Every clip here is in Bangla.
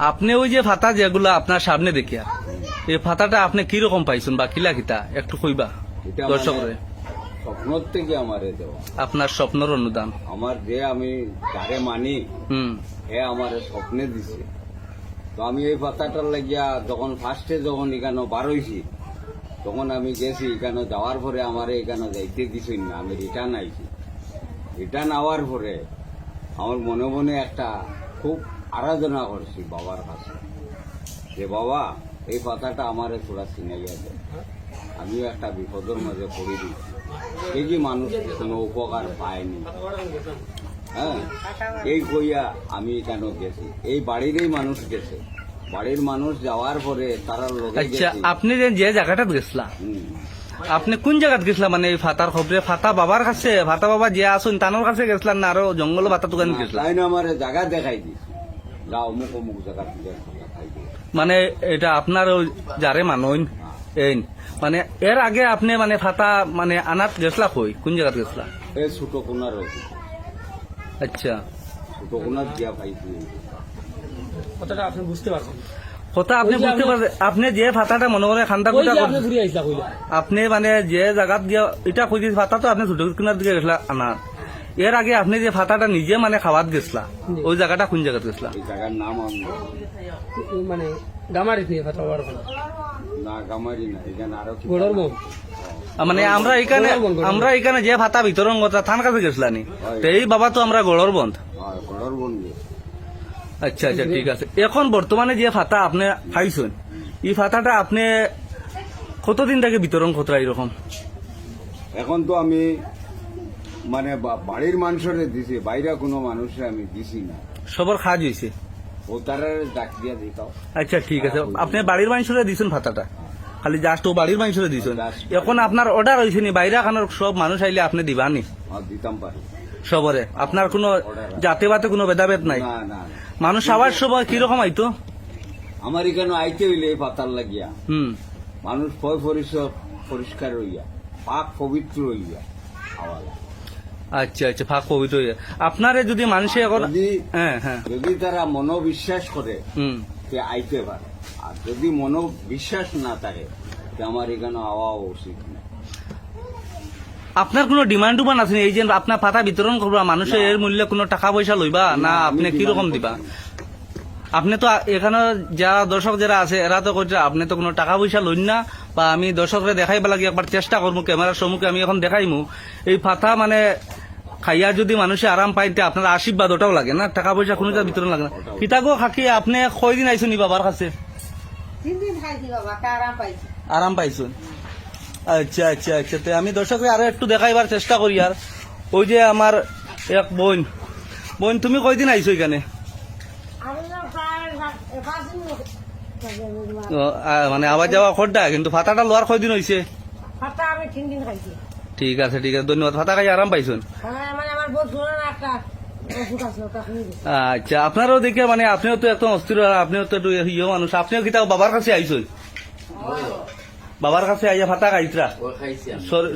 আপনি ওই যে ফাতা যেগুলা আপনার সামনে দেখিয়া এই ফাতাটা আপনি কীরকম পাইছেন বা কিলা কিতা? একটু কইবা এটা দর্শকরে। স্বপ্নর থেকে আমারে আপনার স্বপ্নর অনুদান। আমার যে আমি যারে মানি হুম। হে আমার স্বপ্নে দিছে। তো আমি এই পাতাটার লাগিয়া যখন ফার্স্টে যখন এখানে বার হইছি তখন আমি গেছি এখানে যাওয়ার পরে আমার এখানে যাইতে দিছই না আমি রিটার্ন আইছি। রিটার্ন আওয়ার পরে আমার মনে মনে একটা খুব আরাধনা করছি বাবার কাছে। যে বাবা এই পাতাটা আমার তোরা চিনাইয়া দেয় আমিও একটা বিপদের মাঝে পড়ে দিচ্ছি এই যে মানুষ কোনো উপকার পায়নি। হ্যাঁ? এই কইয়া আমি কেন গেছি? এই বাড়িরই মানুষ গেছে। বাড়ির মানুষ যাওয়ার পরে তারা লোকে আচ্ছা আপনি যে জায়গাটাত গেছলা আপনি কোন জায়গাত গেছলা? মানে এই ফাতার খবরে ফাতা বাবার কাছে ফাতা বাবা যে আসুন তানোর কাছে গেছিলাম না? আরও জঙ্গল ফাতা দোকান গেছিলাম। আমার জায়গা দেখাই দিছি অমুক অমুক মানে এটা আপনার যারে মানইন এই মানে এর আগে আপনি মানে ফাতা মানে আনাত গেছলা কই? কোন জায়গাত গেছলা? এই ছোট কোনার আচ্ছা। ছোট কোনার দিয়া পাইছি কথাটা আপনি বুঝতে পারছেন। কথা আপনি যে বুঝতে পারছেন আপনি যে ফাতাটা মনে মনে খান্দা কুটা আপনি ঘুরে আইসা কইলা। আপনি মানে যে জায়গাত গিয়ে এটা কই দিয়েছে ফাতা তো আপনি ছোট কিনার দিকে গেছলা আনা এর আগে আপনি যে ফাতাটা নিজে মানে খাওয়াত গেছলা ওই জায়গাটা কোন জায়গাত গেছলা? জায়গার নাম মানে গামারি নিয়ে না গামারি না এখানে আরও কি গোড়ার মানে আমরা এখানে আমরা এখানে যে ভাতা বিতরণ কথা থান কাছে গেছিলাম নি? তো এই বাবা তো আমরা গড়র বন্ধ। আচ্ছা আচ্ছা ঠিক আছে। এখন বর্তমানে যে ফাতা আপনি খাইছেন এই ফাতাটা আপনি কতদিন থেকে বিতরণ কতরা এরকম এখন তো আমি মানে বা- বাড়ির মানুষের দিছি বাইরে কোনো মানুষের আমি দিছি না। সবর খাজ হয়েছে? ও তারা ডাক দিয়া দিতাও। আচ্ছা ঠিক আছে। আপনি বাড়ির মানুষরে দিছেন ভাতাটা? খালি জাস্ট ও বাড়ির মানুষরে দিছেন। এখন আপনার অর্ডার হয়েছে নি বাইরে খানোর সব মানুষ আইলে আপনি দিবানি আর দিতাম পারি। সবরে। আপনার কোনো জাতে বাতে কোনো ভেদাভেদ নাই? মানুষ আবার সময় কীরকম আইতো? আমার এখানে আইতে হইলে পাতার লাগিয়া। হুম। মানুষ পয় পরিষ্কার পরিষ্কার হইয়া পাক পবিত্র হইয়া খাওয়া লাগে। আচ্ছা আচ্ছা ফাঁক পবিত্র আপনারে যদি মানুষে এখন যদি হ্যাঁ হ্যাঁ। যদি তারা মনোবিশ্বাস করে আইতে পারে। আর যদি মনোবিশ্বাস না থাকে আমার এখানে আওয়া উচিত না। আপনার কোনো ডিমান্ড টুমান আছে এই যে আপনার পাতা বিতরণ করবা মানুষের এর মূল্যে কোনো টাকা পয়সা লইবা? না আপনি কীরকম দিবা। আপনি তো এখানে যারা দর্শক যারা আছে এরা তো কইছে আপনি তো কোনো টাকা পয়সা লইন না বা আমি দর্শকরে দেখাইবা লাগে একবার চেষ্টা করব ক্যামেরার সম্মুখে আমি এখন দেখাইমু। এই পাতা মানে খাইয়া যদি মানুষে আরাম পাইতে আপনার আশীর্বাদ ওটাও লাগে না। টাকা পয়সা কোনো বিতরণ লাগে না। কিতাগো খাকি আপনি কয়দিন আইসুনি বাবার কাছে? তিন দিন খাইছি বাবা তা আরাম পাইছুন? আচ্ছা আচ্ছা আচ্ছা। তো আমি দর্শককে আরও একটু দেখাইবার চেষ্টা করি আর। ওই যে আমার এক বোন। বোন তুমি কয়দিন আইছো এখানে? মানে আবার যাওয়া খোরডা কিন্তু ফাতাটা লোয়ার কয়দিন হয়েছে হাতটা আমি তিন দিন খাইছি। ঠিক আছে ঠিক আছে ধন্যবাদ। ফাতা খাই আরাম পাইছুন? হ্যাঁ, মানে। আচ্ছা আপনারও দেখে মানে আপনিও তো একদম অস্থির আপনিও তো একটু ইয়ে মানুষ। আপনিও কি বাবার কাছে আইসই বাবার কাছে আইয়া ফাতা খাইতরা?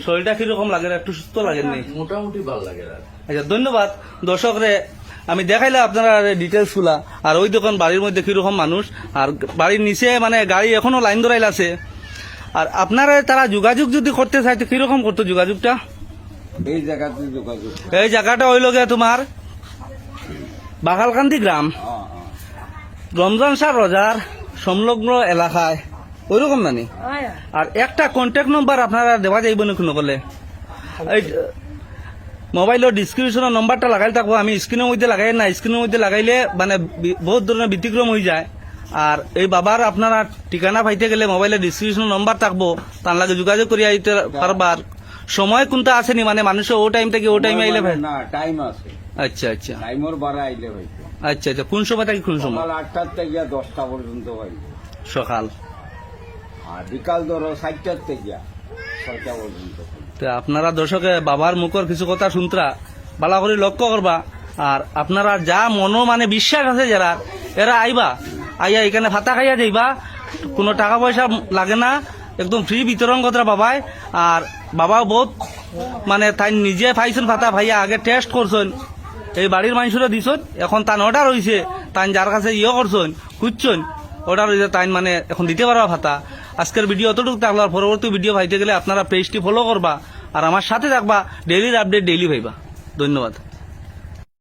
শরীরটা কীরকম লাগে একটু সুস্থ লাগে নি? মোটামুটি ভালো লাগে আচ্ছা ধন্যবাদ। দর্শক রে আমি দেখাইলে আপনারা ডিটেলসগুলা আর ওই দোকান বাড়ির মধ্যে কীরকম মানুষ। আর বাড়ির নিচে মানে গাড়ি এখনও লাইন ধরাইল আছে আর আপনারা তারা যোগাযোগ যদি করতে চাই তো কীরকম করতো যোগাযোগটা? এই জায়গাতে যোগাযোগ। এই জায়গাটা হইল গিয়ে তোমার বাগালকান্দি গ্রাম। হ্যাঁ, হ্যাঁ। রমজান শাহ রজার সংলগ্ন এলাকায়। ওইরকম হ্যাঁ, আর একটা কন্ট্যাক্ট নম্বর আপনারা দেওয়া যাইব নাকি নকলে এই মোবাইলের ডিসক্রিপশনের নম্বরটা লাগাই থাকব। আমি স্ক্রিনের মধ্যে লাগাই না। স্ক্রিনের মধ্যে লাগাইলে মানে বহুত ধরনের ব্যতিক্রম হয়ে যায়। আর এই বাবার আপনারা ঠিকানা পাইতে গেলে মোবাইলের ডিসক্রিপশন নম্বর থাকব তার লাগে যোগাযোগ করিয়া আইতে পারবার। সময় কোনটা আছে নি মানে মানুষের ও টাইম থেকে ও টাইমে আইলে ভাই? না টাইম আছে। আচ্ছা আচ্ছা। টাইমর বাড়া আইলে ভাই। আচ্ছা আচ্ছা। কোন সময় থেকে কোন সময়? সকাল আটটার থেকে দশটা পর্যন্ত ভাই। সকাল। আর বিকাল ধরো সাতটার থেকে ছয়টা পর্যন্ত। তো আপনারা দর্শকে বাবার মুখর কিছু কথা শুনতরা ভালো করে লক্ষ্য করবা। আর আপনারা যা মনো মানে বিশ্বাস আছে যারা এরা আইবা। আইয়া এখানে ভাতা খাইয়া যাইবা। কোনো টাকা পয়সা লাগে না। একদম ফ্রি বিতরণ কথা বাবাই। আর বাবা বহুত মানে তাই নিজে পাইছেন ভাতা, ভাইয়া আগে টেস্ট করছেন। এই বাড়ির মানুষরা দিছন। এখন তান অর্ডার হয়েছে তান যার কাছে ইয়ে করছেন, খুঁজছেন অর্ডার হয়েছে তাই মানে এখন দিতে পারবা ভাতা। আজকের ভিডিও অতটুকু থাকল আর পরবর্তী ভিডিও পাইতে গেলে আপনারা পেজটি ফলো করবা। আর আমার সাথে থাকবা ডেইলির আপডেট ডেইলি ভাইবা। ধন্যবাদ।